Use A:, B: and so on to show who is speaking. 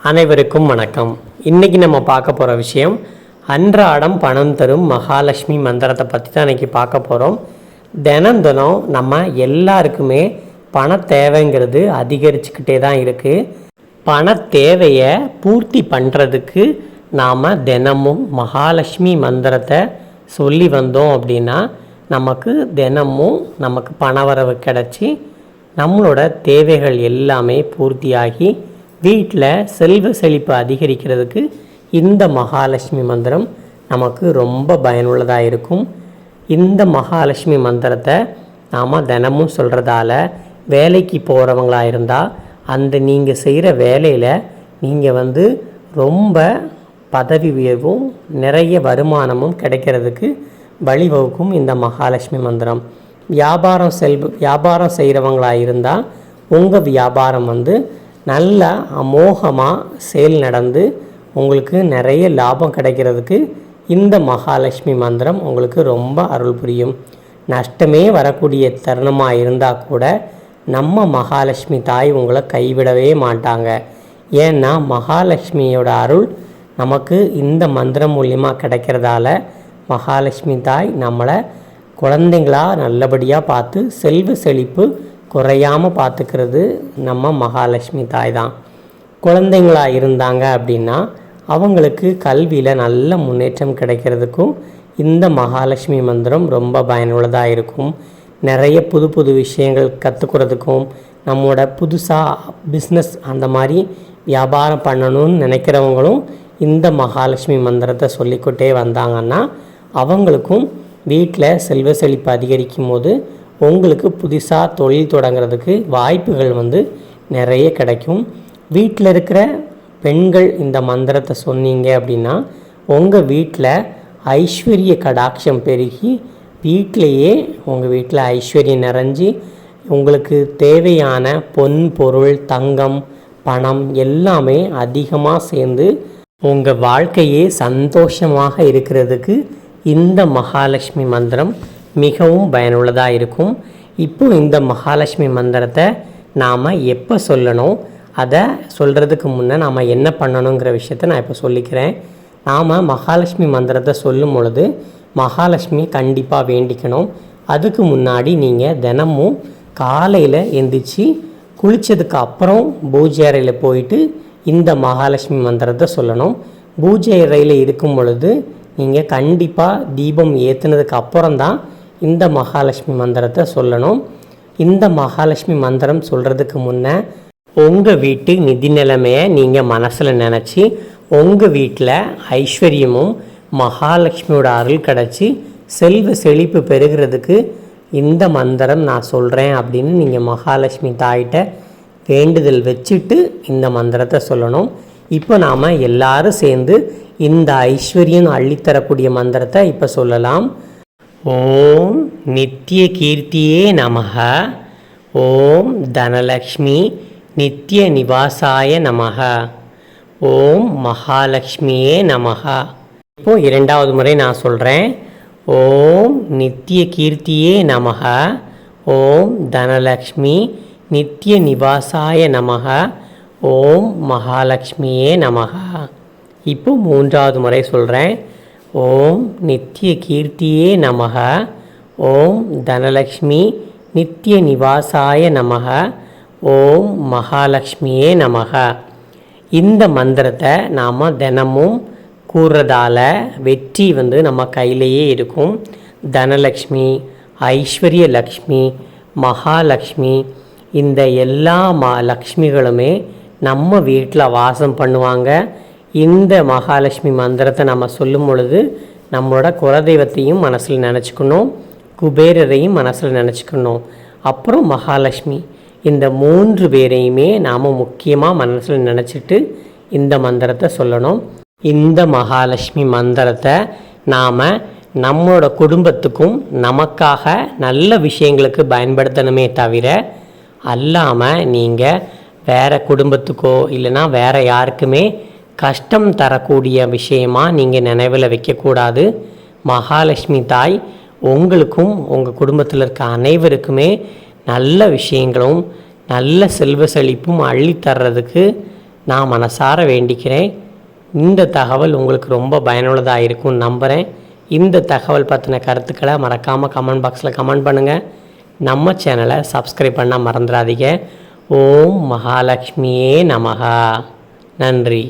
A: அனைவருக்கும் வணக்கம். இன்றைக்கி நம்ம பார்க்க போகிற விஷயம் அன்றாடம் பணம் தரும் மகாலட்சுமி மந்திரத்தை பற்றி தான் இன்றைக்கி பார்க்க போகிறோம் தினம் தினம் நம்ம எல்லாருக்குமே பண தேவைங்கிறது அதிகரிச்சுக்கிட்டே தான் இருக்குது பண தேவையை பூர்த்தி பண்ணுறதுக்கு நாம் தினமும் மகாலட்சுமி மந்திரத்தை சொல்லி வந்தோம் அப்படின்னா நமக்கு தினமும் நமக்கு பணவரவு கிடச்சி நம்மளோட தேவைகள் எல்லாமே பூர்த்தியாகி வீட்டில் செல்வ செழிப்பு அதிகரிக்கிறதுக்கு இந்த மகாலட்சுமி மந்திரம் நமக்கு ரொம்ப பயனுள்ளதாக இருக்கும். இந்த மகாலட்சுமி மந்திரத்தை நாம் தினமும் சொல்கிறதால வேலைக்கு போகிறவங்களா இருந்தால் அந்த நீங்கள் செய்கிற வேலையில் நீங்கள் வந்து ரொம்ப பதவி உயர்வும் நிறைய வருமானமும் கிடைக்கிறதுக்கு வழிவகுக்கும் இந்த மகாலட்சுமி மந்திரம். வியாபாரம் செல் வியாபாரம் செய்கிறவங்களாக இருந்தால் உங்கள் வியாபாரம் வந்து நல்ல அமோகமாக சேல் நடந்து உங்களுக்கு நிறைய லாபம் கிடைக்கிறதுக்கு இந்த மகாலட்சுமி மந்திரம் உங்களுக்கு ரொம்ப அருள் புரியும். நஷ்டமே வரக்கூடிய தருணமாக இருந்தால் கூட நம்ம மகாலட்சுமி தாய் உங்களை கைவிடவே மாட்டாங்க. ஏன்னா மகாலட்சுமியோட அருள் நமக்கு இந்த மந்திரம் மூலியமாக கிடைக்கிறதால மகாலட்சுமி தாய் நம்மளை குழந்தைங்களா நல்லபடியாக பார்த்து செல்வ செழிப்பு குறையாமல் பார்த்துக்கிறது நம்ம மகாலட்சுமி தாய் தான் குழந்தைங்களா இருந்தாங்க அப்படின்னா அவங்களுக்கு கல்வியில் நல்ல முன்னேற்றம் கிடைக்கிறதுக்கும் இந்த மகாலட்சுமி மந்திரம் ரொம்ப பயனுள்ளதாக இருக்கும். நிறைய புது புது விஷயங்கள் கற்றுக்கிறதுக்கும் நம்மளோட புதுசாக பிஸ்னஸ் அந்த மாதிரி வியாபாரம் பண்ணணும்னு நினைக்கிறவங்களும் இந்த மகாலட்சுமி மந்திரத்தை சொல்லிக்கொட்டே வந்தாங்கன்னா அவங்களுக்கும் வீட்டில் செல்வ செழிப்பு அதிகரிக்கும் போது உங்களுக்கு புதுசாக தொழில் தொடங்குறதுக்கு வாய்ப்புகள் வந்து நிறைய கிடைக்கும். வீட்டில் இருக்கிற பெண்கள் இந்த மந்திரத்தை சொன்னீங்க அப்படின்னா உங்கள் வீட்டில் ஐஸ்வர்ய கடாட்சம் பெருகி வீட்டிலையே உங்கள் வீட்டில் ஐஸ்வர்யம் நிறைஞ்சி உங்களுக்கு தேவையான பொன் பொருள் தங்கம் பணம் எல்லாமே அதிகமாக சேர்ந்து உங்கள் வாழ்க்கையே சந்தோஷமாக இருக்கிறதுக்கு இந்த மகாலட்சுமி மந்திரம் மிகவும் பயனுள்ளதாக இருக்கும். இப்போ இந்த மகாலட்சுமி மந்திரத்தை நாம் எப்போ சொல்லணும்? அதை சொல்கிறதுக்கு முன்னே நாம் என்ன பண்ணணுங்கிற விஷயத்த நான் இப்போ சொல்லிக்கிறேன். நாம் மகாலட்சுமி மந்திரத்தை சொல்லும் பொழுது மகாலட்சுமி கண்டிப்பாக வேண்டிக்கணும். அதுக்கு முன்னாடி நீங்கள் தினமும் காலையில் எந்திரிச்சு குளித்ததுக்கு அப்புறம் பூஜை அறையில் போயிட்டு இந்த மகாலட்சுமி மந்திரத்தை சொல்லணும். பூஜை அறையில் இருக்கும் பொழுது நீங்கள் கண்டிப்பாக தீபம் ஏற்றுனதுக்கு அப்புறம் தான் இந்த மகாலட்சுமி மந்திரத்தை சொல்லணும். இந்த மகாலட்சுமி மந்திரம் சொல்கிறதுக்கு முன்னே உங்கள் வீட்டு நிதி நிலைமையை நீங்கள் மனசில் நினச்சி உங்கள் வீட்டில் ஐஸ்வர்யமும் மகாலட்சுமியோட அருள் கிடச்சி செல்வ செழிப்பு பெறுகிறதுக்கு இந்த மந்திரம் நான் சொல்கிறேன் அப்படின்னு நீங்கள் மகாலட்சுமி தாயிட்ட வேண்டுதல் வச்சுட்டு இந்த மந்திரத்தை சொல்லணும். இப்போ நாம் எல்லாரும் சேர்ந்து இந்த ஐஸ்வர்யம் அள்ளித்தரக்கூடிய மந்திரத்தை இப்போ சொல்லலாம். ஓம் நித்திய கீர்த்தியே நமக ஓம் தனலக்ஷ்மி நித்திய நிவாசாய நமக ஓம் மகாலட்சுமியே நமக இப்போ இரண்டாவது முறை நான் சொல்கிறேன் ஓம் நித்திய கீர்த்தியே நமக ஓம் தனலக்ஷ்மி நித்திய நிவாசாய நமக ஓம் மகாலட்சுமியே நமக இப்போ மூன்றாவது முறை சொல்கிறேன் ஓம் நித்திய கீர்த்தியே நமக. ஓம் தனலக்ஷ்மி நித்திய நிவாசாய நமக. ஓம் மகாலட்சுமியே நமக. இந்த மந்திரத்தை நாம் தினமும் கூறுறதால வெற்றி வந்து நம்ம கையிலேயே இருக்கும். தனலக்ஷ்மி ஐஸ்வர்ய லக்ஷ்மி மகாலட்சுமி இந்த எல்லா மா லக்ஷ்மிகளுமே நம்ம வீட்டில் வாசம் பண்ணுவாங்க. இந்த மகாலட்சுமி மந்திரத்தை நம்ம சொல்லும் பொழுது நம்மளோட குலதெய்வத்தையும் மனசில் நினச்சிக்கணும் குபேரரையும் மனசில் நினச்சிக்கணும். அப்புறம் மகாலட்சுமி இந்த மூன்று பேரையுமே நாம் முக்கியமாக மனசில் நினச்சிட்டு இந்த மந்திரத்தை சொல்லணும். இந்த மகாலட்சுமி மந்திரத்தை நாம் நம்மளோட குடும்பத்துக்கும் நமக்காக நல்ல விஷயங்களுக்கு பயன்படுத்தணுமே தவிர அல்லாமல் நீங்கள் வேறு குடும்பத்துக்கோ இல்லைன்னா வேறு யாருக்குமே கஷ்டம் தரக்கூடிய விஷயமா நீங்கள் நினைவில் வைக்கக்கூடாது. மகாலட்சுமி தாய் உங்களுக்கும் உங்கள் குடும்பத்தில் இருக்க அனைவருக்குமே நல்ல விஷயங்களும் நல்ல செல்வ செழிப்பும் அள்ளித்தர்றதுக்கு நான் மனசார வேண்டிக்கிறேன். இந்த தகவல் உங்களுக்கு ரொம்ப பயனுள்ளதாக இருக்கும்னு நம்புகிறேன் இந்த தகவல் பற்றின கருத்துக்களை மறக்காமல் கமெண்ட் பாக்ஸில் கமெண்ட் பண்ணுங்கள் நம்ம சேனலை சப்ஸ்கிரைப் பண்ண மறந்துடாதீங்க. ஓம் மகாலட்சுமியே நமகா நன்றி.